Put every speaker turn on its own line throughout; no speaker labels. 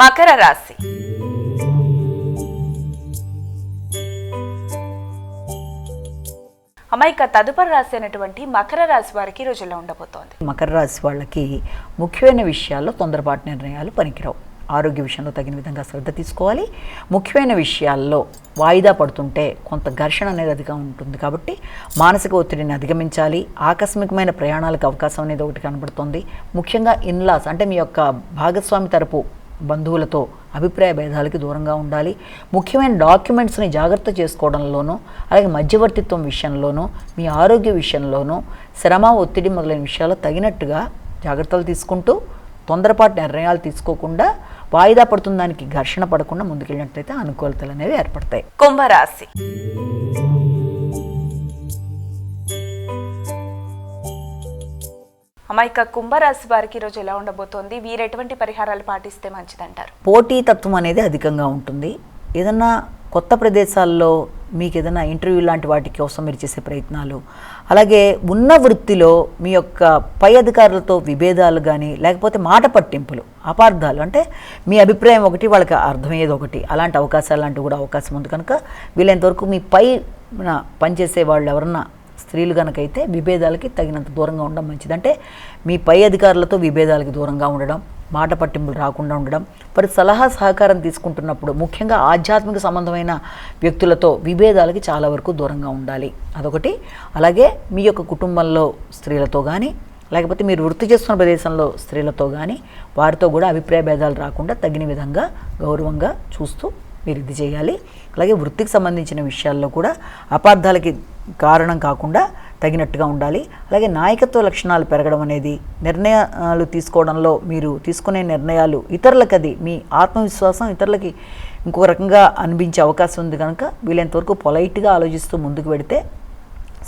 మకర రాశి. అమ్మాయిక తదుపరి రాశి అయినటువంటి మకర రాశి వారికి ఈ రోజుల్లో ఉండబోతోంది.
మకర రాశి వాళ్ళకి ముఖ్యమైన విషయాల్లో తొందరపాటు నిర్ణయాలు పనికిరావు. ఆరోగ్య విషయంలో తగిన విధంగా శ్రద్ధ తీసుకోవాలి. ముఖ్యమైన విషయాల్లో వాయిదా పడుతుంటే కొంత ఘర్షణ అనేది అధికంగా ఉంటుంది కాబట్టి మానసిక ఒత్తిడిని అధిగమించాలి. ఆకస్మికమైన ప్రయాణాలకు అవకాశం అనేది ఒకటి కనబడుతుంది. ముఖ్యంగా ఇన్లాస్ అంటే మీ యొక్క భాగస్వామి తరపు బంధువులతో అభిప్రాయ భేదాలకి దూరంగా ఉండాలి. ముఖ్యమైన డాక్యుమెంట్స్ని జాగ్రత్త చేసుకోవడంలోనూ అలాగే మధ్యవర్తిత్వం విషయంలోనూ మీ ఆరోగ్య విషయంలోనూ శ్రమ ఒత్తిడి మొదలైన విషయాల్లో తగినట్టుగా జాగ్రత్తలు తీసుకుంటూ తొందరపాటు నిర్ణయాలు తీసుకోకుండా వాయిదా పడుతున్న దానికి ఘర్షణ పడకుండా ముందుకెళ్ళినట్లయితే అనుకూలతలు అనేవి ఏర్పడతాయి.
కుంభరాశి. అమాయక కుంభరాశి వారికి ఈ రోజు ఎలా ఉండబోతోంది? వీరు ఎటువంటి పరిహారాలు పాటిస్తే మంచిదంటారు?
పోటీతత్వం అనేది అధికంగా ఉంటుంది. ఏదన్నా కొత్త ప్రదేశాల్లో మీకు ఏదైనా ఇంటర్వ్యూ లాంటి వాటి కోసం మీరు చేసే ప్రయత్నాలు అలాగే ఉన్న వృత్తిలో మీ యొక్క పై అధికారులతో విభేదాలు కానీ లేకపోతే మాట పట్టింపులు అపార్థాలు అంటే మీ అభిప్రాయం ఒకటి వాళ్ళకి అర్థమయ్యేది ఒకటి అలాంటి అవకాశాలు లాంటివి కూడా అవకాశం ఉంది. కనుక వీలైనంతవరకు మీ పై పనిచేసే వాళ్ళు ఎవరన్నా స్త్రీలు కనుకైతే విభేదాలకి తగినంత దూరంగా ఉండడం మంచిది. అంటే మీ పై అధికారులతో విభేదాలకి దూరంగా ఉండడం మాట పట్టింపులు రాకుండా ఉండడం మరి సలహా సహకారం తీసుకుంటున్నప్పుడు ముఖ్యంగా ఆధ్యాత్మిక సంబంధమైన వ్యక్తులతో విభేదాలకి చాలా వరకు దూరంగా ఉండాలి. అదొకటి. అలాగే మీ యొక్క కుటుంబంలో స్త్రీలతో కానీ లేకపోతే మీరు వృత్తి చేస్తున్న ప్రదేశంలో స్త్రీలతో కానీ వారితో కూడా అభిప్రాయ భేదాలు రాకుండా తగిన విధంగా గౌరవంగా చూస్తూ మీరు ఇది చేయాలి. అలాగే వృత్తికి సంబంధించిన విషయాల్లో కూడా అపార్థాలకి కారణం కాకుండా తగినట్టుగా ఉండాలి. అలాగే నాయకత్వ లక్షణాలు పెరగడం అనేది నిర్ణయాలు తీసుకోవడంలో మీరు తీసుకునే నిర్ణయాలు ఇతరులకు అది మీ ఆత్మవిశ్వాసం ఇతరులకి ఇంకో రకంగా అనిపించే అవకాశం ఉంది కనుక వీలైనంతవరకు పొలైట్గా ఆలోచిస్తూ ముందుకు పెడితే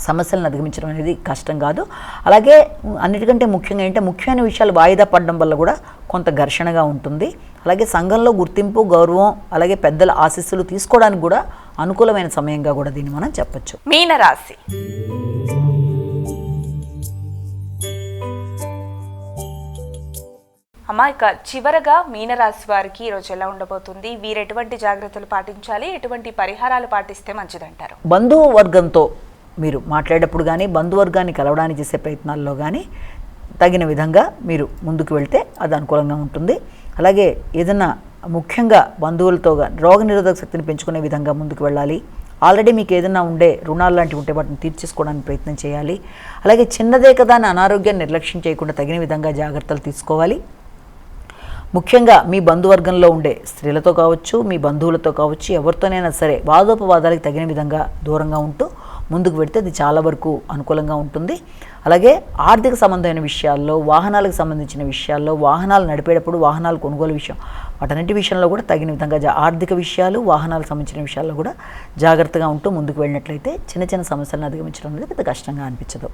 సమస్యలను అధిగమించడం అనేది కష్టం కాదు. అలాగే అన్నిటికంటే ముఖ్యంగా ఏంటంటే ముఖ్యమైన విషయాలు వాయిదా పడడం వల్ల కూడా కొంత ఘర్షణగా ఉంటుంది. అలాగే సంఘంలో గుర్తింపు గౌరవం అలాగే పెద్దల ఆశీస్సులు తీసుకోవడానికి కూడా అనుకూలమైన సమయంగా కూడా దీన్ని మనం చెప్పొచ్చు.
మీనరాశి. అమ్మా ఇక చివరగా మీనరాశి వారికి ఈ రోజు ఎలా ఉండబోతుంది? వీరు ఎటువంటి జాగ్రత్తలు పాటించాలి? ఎటువంటి పరిహారాలు పాటిస్తే మంచిదంటారు?
బంధువు వర్గంతో మీరు మాట్లాడేటప్పుడు కానీ బంధువర్గాన్ని కలవడానికి చేసే ప్రయత్నాల్లో కానీ తగిన విధంగా మీరు ముందుకు వెళ్తే అది అనుకూలంగా ఉంటుంది. అలాగే ఏదైనా ముఖ్యంగా బంధువులతో రోగ నిరోధక శక్తిని పెంచుకునే విధంగా ముందుకు వెళ్ళాలి. ఆల్రెడీ మీకు ఏదైనా ఉండే రుణాలు లాంటివి ఉంటే వాటిని తీర్చేసుకోవడానికి ప్రయత్నం చేయాలి. అలాగే చిన్నదే కదా అని అనారోగ్యాన్ని నిర్లక్ష్యం చేయకుండా తగిన విధంగా జాగ్రత్తలు తీసుకోవాలి. ముఖ్యంగా మీ బంధువర్గంలో ఉండే స్త్రీలతో కావచ్చు మీ బంధువులతో కావచ్చు ఎవరితోనైనా సరే వాదోపవాదాలకు తగిన విధంగా దూరంగా ఉంటూ ముందుకు పెడితే అది చాలా వరకు అనుకూలంగా ఉంటుంది. అలాగే ఆర్థిక సంబంధమైన విషయాల్లో వాహనాలకు సంబంధించిన విషయాల్లో వాహనాలు నడిపేటప్పుడు వాహనాలు కొనుగోలు విషయం వాటన్నిటి విషయంలో కూడా తగిన విధంగా జా- ఆర్థిక విషయాలు వాహనాలకు సంబంధించిన విషయాల్లో కూడా జాగ్రత్తగా ఉంటూ ముందుకు వెళ్ళినట్లయితే చిన్న చిన్న సమస్యలను అధిగమించడం అనేది పెద్ద కష్టంగా అనిపించదు.